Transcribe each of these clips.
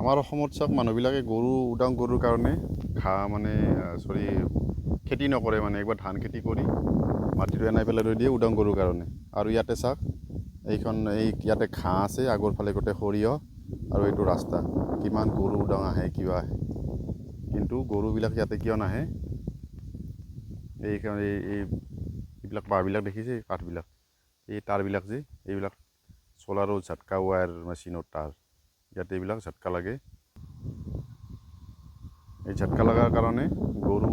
আমাৰ অসমত চাওক, মানুহবিলাকে গৰু উদাং গৰুৰ কাৰণে ঘাঁহ মানে চৰি, খেতি নকৰে মানে একবাৰ ধান খেতি কৰি মাটিটো এনাই পেলাই থৈ দিয়ে উদাং গৰুৰ কাৰণে। আৰু ইয়াতে চাওক, এইখন, এই ইয়াতে ঘাঁহ আছে, আগৰ ফালে গোটেই সৰিয়হ আৰু এইটো ৰাস্তা। কিমান গৰু উদাং আহে, কিবা আহে। কিন্তু গৰুবিলাক ইয়াতে কিয় নাহে? এইখন, এই এই, এইবিলাক বাঁহবিলাক দেখিছে কাঠবিলাক। এই তাঁৰবিলাক যে, এইবিলাক চ'লাৰৰ ঝাটকা ৱায়াৰ মেচিনৰ তাঁৰ। ইয়াতে এইবিলাক ঝাটকা লাগে। এই ঝাটকা লগাৰ কাৰণে গৰু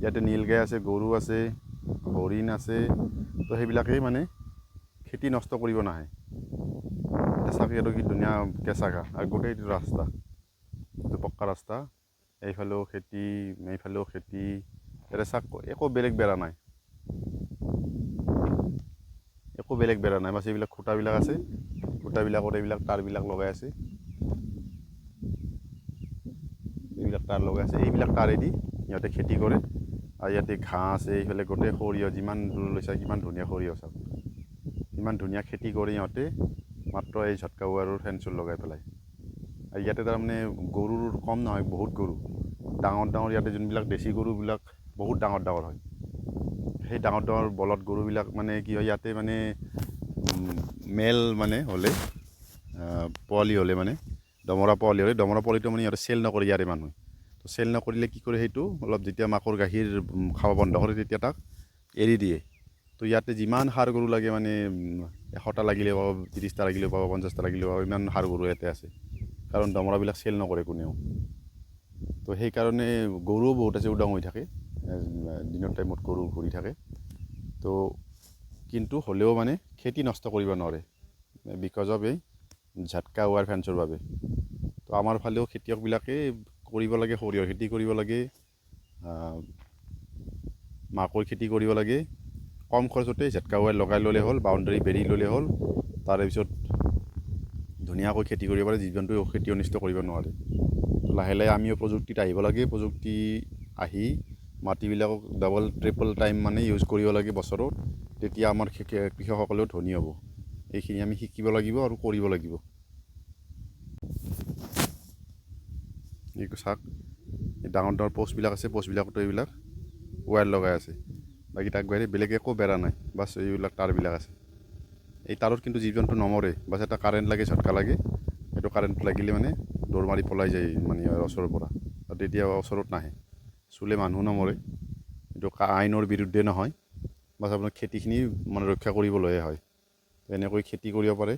ইয়াতে নীলগাই আছে, গৰু আছে, হৰিণ আছে, তো সেইবিলাকেই মানে খেতি নষ্ট কৰিব নাহে। এতিয়া চাওক কি ধুনীয়া কেঁচা ঘাঁহ আৰু গোটেই এইটো ৰাস্তা, এইটো পক্কা ৰাস্তা। এইফালেও খেতি এইফালেও খেতি, ইয়াতে চাওক একো বেলেগ বেৰা নাই। একো বেলেগ বেৰা নাই, বাছ এইবিলাক খুঁটাবিলাক আছে। খুঁটাবিলাকত এইবিলাক তাঁৰবিলাক লগাই আছে। এইবিলাক তাঁৰ লগাই আছে এইবিলাক তাঁৰেদি সিহঁতে খেতি কৰে। আৰু ইয়াতে ঘাঁহ আছে এইফালে গোটেই সৰিয়হ যিমান দূৰলৈ চাই কিমান ধুনীয়া সৰিয়হ চাওক। ইমান ধুনীয়া খেতি কৰি সিহঁতে মাত্ৰ এই ঝটকা ৱাৰৰ ফেঞ্চৰ লগাই পেলাই। আৰু ইয়াতে তাৰমানে গৰুৰ কম নহয় বহুত গৰু। ডাঙৰ ডাঙৰ ইয়াতে যোনবিলাক দেশী গৰুবিলাক বহুত ডাঙৰ ডাঙৰ হয়। সেই ডাঙৰ ডাঙৰ বলদ গৰুবিলাক মানে কি হয় ইয়াতে মানে মেল মানে হ'লে পোৱালি হ'লে মানে দমৰা পোৱালি হ'লে দমৰা পোৱালিটো মানে ইহঁতে চেল নকৰে ইয়াৰে মানুহে। তো চেল নকৰিলে কি কৰে সেইটো? অলপ যেতিয়া মাকৰ গাখীৰ খাব বন্ধ কৰে তেতিয়া তাক এৰি দিয়ে। তো ইয়াতে যিমান সাৰ গৰু লাগে মানে এশটা লাগিলে পাব ত্ৰিছটা লাগিলেও পাব পঞ্চাছটা লাগিলেও পাব, ইমান সাৰ গৰু ইয়াতে আছে। কাৰণ দমৰাবিলাক চেল নকৰে কোনেও। তো সেইকাৰণে গৰুও বহুত আছে, উদাং হৈ থাকে। দিনৰ টাইমত গৰু ঘূৰি থাকে। তো কিন্তু হ'লেও মানে খেতি নষ্ট কৰিব নোৱাৰে। বিকজ অফ এই ঝাটকা ৱাৰ ফেঞ্চৰ বাবে। তো আমাৰ ফালেও খেতিয়কবিলাকে কৰিব লাগে সৰিয়হ খেতি কৰিব লাগে মাকৈ খেতি কৰিব লাগে। কম খৰচতে ঝাটকা ৱাৰ লগাই ল'লে হ'ল বাউণ্ডেৰী বেৰি ল'লে হ'ল। তাৰে পিছত ধুনীয়াকৈ খেতি কৰিব পাৰে জীৱ জন্তুৱে খেতি অনিষ্ট কৰিব নোৱাৰে। লাহে লাহে আমিও প্ৰযুক্তিত আহিব লাগে প্ৰযুক্তি আহি মাটিবিলাকক ডাবল ট্ৰিপল টাইম মানে ইউজ কৰিব লাগে বছৰত। তেতিয়া আমাৰ কৃষক- কৃষকসকলেও ধনী হ'ব। এইখিনি আমি শিকিব লাগিব আৰু কৰিব লাগিব। এই চাওক? ডাঙৰ ডাঙৰ প'ষ্টবিলাক আছে প'ষ্টবিলাকতো এইবিলাক ৱায়াৰ লগাই আছে। বাকী তাক বাহিৰে বেলেগ একো বেৰা নাই, বাছ এইবিলাক তাঁৰবিলাক আছে। এই তাঁৰত কিন্তু জীৱ জন্তু নমৰে, বাছ এটা কাৰেণ্ট লাগে, ঝটকা লাগে। সেইটো কাৰেণ্ট লাগিলে মানে দৌৰ মাৰি পলাই যায় মানে ওচৰৰ পৰা। আৰু তেতিয়া ওচৰত নাহে। চুলে মানুহ নমৰে। এইটো আইনৰ বিৰুদ্ধে নহয়। বাছ আপোনাৰ খেতিখিনি মানে ৰক্ষা কৰিবলৈহে হয়। এনেকৈ খেতি কৰিব পাৰে।